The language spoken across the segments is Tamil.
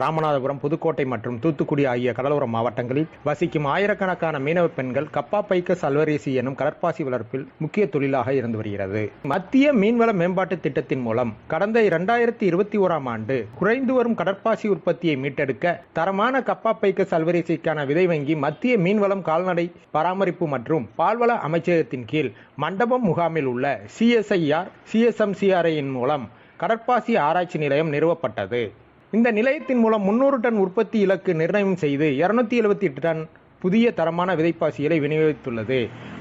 ராமநாதபுரம் புதுக்கோட்டை மற்றும் தூத்துக்குடி ஆகிய கடலோர மாவட்டங்களில் வசிக்கும் ஆயிரக்கணக்கான மீனவ பெண்கள் கப்பா பைக்க சல்வரேசி எனும் கடற்பாசி வளர்ப்பில் முக்கிய தொழிலாக இருந்து வருகிறது. மத்திய மீன்வள மேம்பாட்டு திட்டத்தின் மூலம் கடந்த இரண்டாயிரத்தி இருபத்தி ஓராம் ஆண்டு குறைந்து வரும் கடற்பாசி உற்பத்தியை மீட்டெடுக்க தரமான கப்பா பைக்க சல்வரேசிக்கான விதை வங்கி மத்திய மீன்வளம் கால்நடை பராமரிப்பு மற்றும் பால்வள அமைச்சகத்தின் கீழ் மண்டபம் முகாமில் உள்ள சிஎஸ்ஐஆர் சிஎஸ்எம்சிஆர்ஐயின் மூலம் கடற்பாசி ஆராய்ச்சி நிலையம் நிறுவப்பட்டது. இந்த நிலையத்தின் மூலம் முன்னூறு டன் உற்பத்தி இலக்கு நிர்ணயம் செய்து இருநூத்தி எழுபத்தி எட்டு டன் புதிய தரமான விதைப்பாசிகளை விநியோகித்துள்ளது.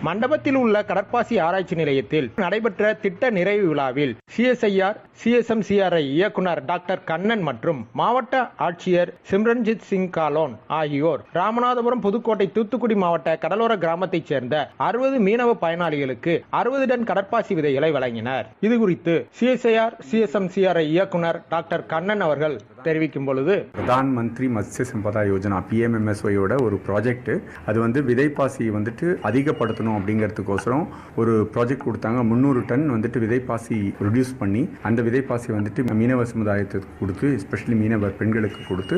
மண்டபத்தில் உள்ள கடற்பாசி ஆராய்ச்சி நிலையத்தில் நடைபெற்ற திட்ட நிறைவு விழாவில் சிஎஸ்ஐஆர் சிஎஸ்எம்சிஆர்ஐ இயக்குனர் டாக்டர் கண்ணன் மற்றும் மாவட்ட ஆட்சியர் சிம்ரன்ஜித் சிங் காலோன் ஆகியோர் ராமநாதபுரம் புதுக்கோட்டை தூத்துக்குடி மாவட்ட கடலோர கிராமத்தைச் சேர்ந்த அறுபது மீனவ பயனாளிகளுக்கு அறுபது டன் கடற்பாசி விதைகளை வழங்கினர். இது குறித்து சிஎஸ்ஐஆர் சிஎஸ்எம்சிஆர்ஐ இயக்குனர் டாக்டர் கண்ணன் அவர்கள் தெரிவிக்கும் பொழுது பிரதான் மந்திரி மத்ஸ்ய சம்பதா யோஜனா பிஎம்எம்எஸ்ஒயோட ஒரு ப்ராஜெக்ட் அது வந்து விதைப்பாசி வந்துட்டு அதிகப்படுத்தணும் அப்படிங்கிறதுக்கோசரம் ஒரு ப்ராஜெக்ட் கொடுத்தாங்க. முந்நூறு டன் வந்துட்டு விதைப்பாசி ப்ரொடியூஸ் பண்ணி அந்த விதைப்பாசி வந்துட்டு மீனவ சமுதாயத்துக்கு கொடுத்து எஸ்பெஷலி மீனவர் பெண்களுக்கு கொடுத்து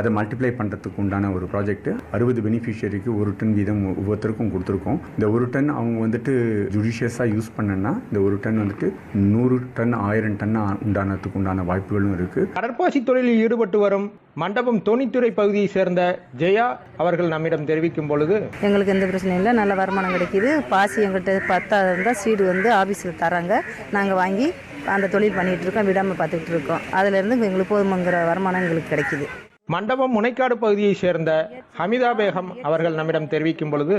அதை மல்டிப்ளை பண்ணுறதுக்கு உண்டான ஒரு ப்ராஜெக்ட் அறுபது பெனிஃபிஷியரிக்கு ஒரு டன் வீதம் ஒவ்வொருத்தருக்கும் கொடுத்துருக்கோம். இந்த ஒரு டன் அவங்க வந்துட்டு ஜுடிஷியஸாக யூஸ் பண்ணனா இந்த ஒரு டன் வந்துட்டு நூறு டன் ஆயிரம் டன் உண்டானதுக்கு உண்டான வாய்ப்புகளும் இருக்குது கடற்பாசி தொழிலில் ஈடுபட்டு வரும் மண்டபம் தோணித்துறை பகுதியை சேர்ந்த ஜெயா அவர்கள் நம்மிடம் தெரிவிக்கும் பொழுது எங்களுக்கு எந்த பிரச்சனையும் இல்லை. நல்ல வருமானம் கிடைக்கிது. பாசி எங்கள்கிட்ட பத்தாத இருந்தால் சீடு வந்து ஆஃபீஸில் தராங்க. நாங்கள் வாங்கி அந்த தொழில் பண்ணிகிட்டு இருக்கோம் விடாமல் பார்த்துக்கிட்டு இருக்கோம். அதுலேருந்து எங்களுக்கு போதுமங்கிற வருமானம் எங்களுக்கு கிடைக்கிது. மண்டபம் முனைக்காடு பகுதியை சேர்ந்த ஹமிதா பேகம் அவர்கள் நம்மிடம் தெரிவிக்கும் பொழுது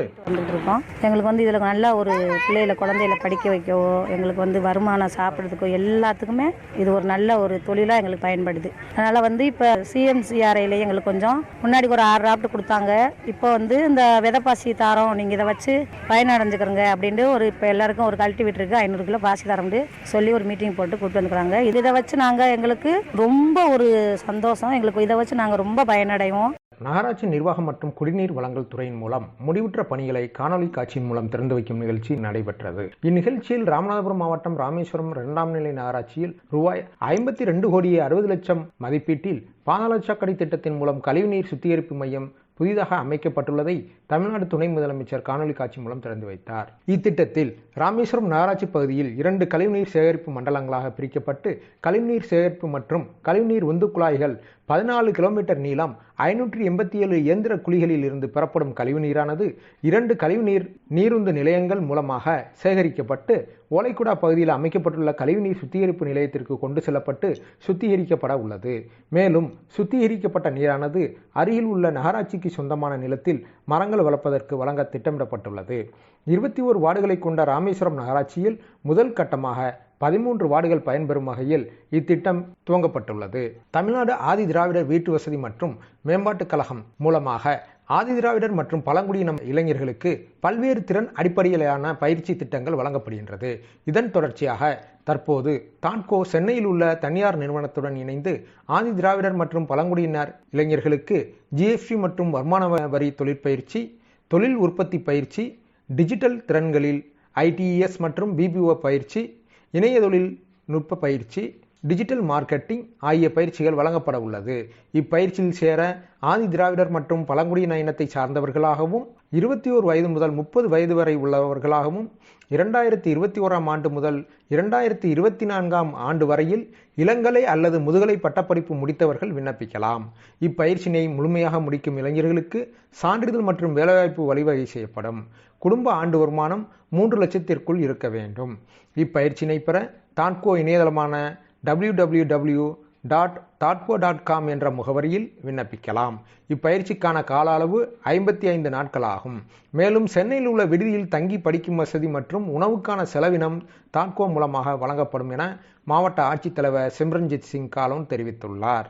இருக்கோம் எங்களுக்கு வந்து இதில் நல்லா ஒரு பிள்ளைகளை குழந்தைகளை படிக்க வைக்கவோ எங்களுக்கு வந்து வருமானம் சாப்பிட்றதுக்கோ எல்லாத்துக்குமே இது ஒரு நல்ல ஒரு தொழிலாக எங்களுக்கு பயன்படுது. அதனால் வந்து இப்போ சிஎம்சிஆர்ஐல எங்களுக்கு கொஞ்சம் முன்னாடி ஒரு ஆறு ராப்ட் கொடுத்தாங்க. இப்போ வந்து இந்த விதப்பாசி தாரம் நீங்கள் இதை வச்சு பயனடைஞ்சுக்கிறங்க அப்படின்ட்டு ஒரு இப்போ எல்லாருக்கும் ஒரு கல்டிவேட்டருக்கு ஐநூறு கிலோ பாசி தரம்னு சொல்லி ஒரு மீட்டிங் போட்டு கூப்பிட்டு வந்துக்கிறாங்க. இதை வச்சு நாங்கள் எங்களுக்கு ரொம்ப ஒரு சந்தோஷம். எங்களுக்கு இதை வச்சு நாங்கள் ரொம்ப பயனடைவோம். நகராட்சி நிர்வாகம் மற்றும் குடிநீர் வழங்கல் துறையின் மூலம் முடிவுற்ற பணிகளை காணொலி காட்சியின் மூலம் திறந்து வைக்கும் நிகழ்ச்சி நடைபெற்றது. இந்நிகழ்ச்சியில் ராமநாதபுரம் மாவட்டம் ராமேஸ்வரம் இரண்டாம் நிலை நகராட்சியில் ரூபாய் ஐம்பத்தி ரெண்டு கோடியே அறுபது லட்சம் மதிப்பீட்டில் பாதாள சாக்கடை திட்டத்தின் மூலம் கழிவுநீர் சுத்திகரிப்பு மையம் புதிதாக அமைக்கப்பட்டுள்ளதை தமிழ்நாடு துணை முதலமைச்சர் காணொலி காட்சி மூலம் திறந்து வைத்தார். இத்திட்டத்தில் ராமேஸ்வரம் நகராட்சி பகுதியில் இரண்டு கழிவுநீர் சேகரிப்பு மண்டலங்களாக பிரிக்கப்பட்டு கழிவுநீர் சேகரிப்பு மற்றும் கழிவுநீர் உந்து குழாய்கள் பதினாலு கிலோமீட்டர் நீளம் ஐநூற்றி எண்பத்தி ஏழு இயந்திர குழிகளில் இருந்து பெறப்படும் கழிவுநீரானது இரண்டு கழிவுநீர் நீருந்து நிலையங்கள் மூலமாக சேகரிக்கப்பட்டு ஓலைக்குடா பகுதியில் அமைக்கப்பட்டுள்ள கழிவுநீர் சுத்திகரிப்பு நிலையத்திற்கு கொண்டு செல்லப்பட்டு சுத்திகரிக்கப்பட உள்ளது. மேலும் சுத்திகரிக்கப்பட்ட நீரானது அருகில் உள்ள நகராட்சிக்கு சொந்தமான நிலத்தில் மரங்கள் வளர்ப்பதற்கு வழங்க திட்டமிடப்பட்டுள்ளது. இருபத்தி ஓரு வார்டுகளை கொண்ட ராமேஸ்வரம் நகராட்சியில் முதல் கட்டமாக பதிமூன்று வார்டுகள் பயன்பெறும் வகையில் இத்திட்டம் துவங்கப்பட்டுள்ளது. தமிழ்நாடு ஆதி திராவிடர் வீட்டு வசதி மற்றும் மேம்பாட்டுக் கழகம் மூலமாக ஆதிதிராவிடர் மற்றும் பழங்குடியின இளைஞர்களுக்கு பல்வேறு திறன் அடிப்படையிலான பயிற்சி திட்டங்கள் வழங்கப்படுகின்றது. இதன் தொடர்ச்சியாக தற்போது தான்கோ சென்னையில் உள்ள தனியார் நிறுவனத்துடன் இணைந்து ஆதி திராவிடர் மற்றும் பழங்குடியினர் இளைஞர்களுக்கு ஜிஎஸ்டி மற்றும் வருமான வரி தொழிற்பயிற்சி தொழில் உற்பத்தி பயிற்சி டிஜிட்டல் திறன்களில் ஐடிஇஎஸ் மற்றும் பிபிஓ பயிற்சி இணைய தொழில் நுட்ப பயிற்சி டிஜிட்டல் மார்க்கெட்டிங் ஆகிய பயிற்சிகள் வழங்கப்பட உள்ளது. இப்பயிற்சியில் சேர ஆதி திராவிடர் மற்றும் பழங்குடியின இனத்தை சார்ந்தவர்களாகவும் இருபத்தி ஓர் வயது முதல் முப்பது வயது வரை உள்ளவர்களாகவும் இரண்டாயிரத்தி இருபத்தி ஓராம் ஆண்டு முதல் இரண்டாயிரத்தி இருபத்தி நான்காம் ஆண்டு வரையில் இளங்கலை அல்லது முதுகலை பட்டப்படிப்பு முடித்தவர்கள் விண்ணப்பிக்கலாம். இப்பயிற்சியினை முழுமையாக முடிக்கும் இளைஞர்களுக்கு சான்றிதழ் மற்றும் வேலைவாய்ப்பு வழிவகை செய்யப்படும். குடும்ப ஆண்டு வருமானம் மூன்று லட்சத்திற்குள் இருக்க வேண்டும். இப்பயிற்சியினை பெற தான்கோ இணையதளமான டபிள்யூ டபிள்யூ டபிள்யூ டாட் தாட்போ டாட் காம் என்ற முகவரியில் விண்ணப்பிக்கலாம். இப்பயிற்சிக்கான கால அளவு ஐம்பத்தி ஐந்து நாட்கள் ஆகும் மேலும் சென்னையில் உள்ள விடுதியில் தங்கி படிக்கும் வசதி மற்றும் உணவுக்கான செலவினம் தாட்கோ மூலமாக வழங்கப்படும் என மாவட்ட ஆட்சித்தலைவர் சிம்ரன்ஜித் சிங் காலோன் தெரிவித்துள்ளார்.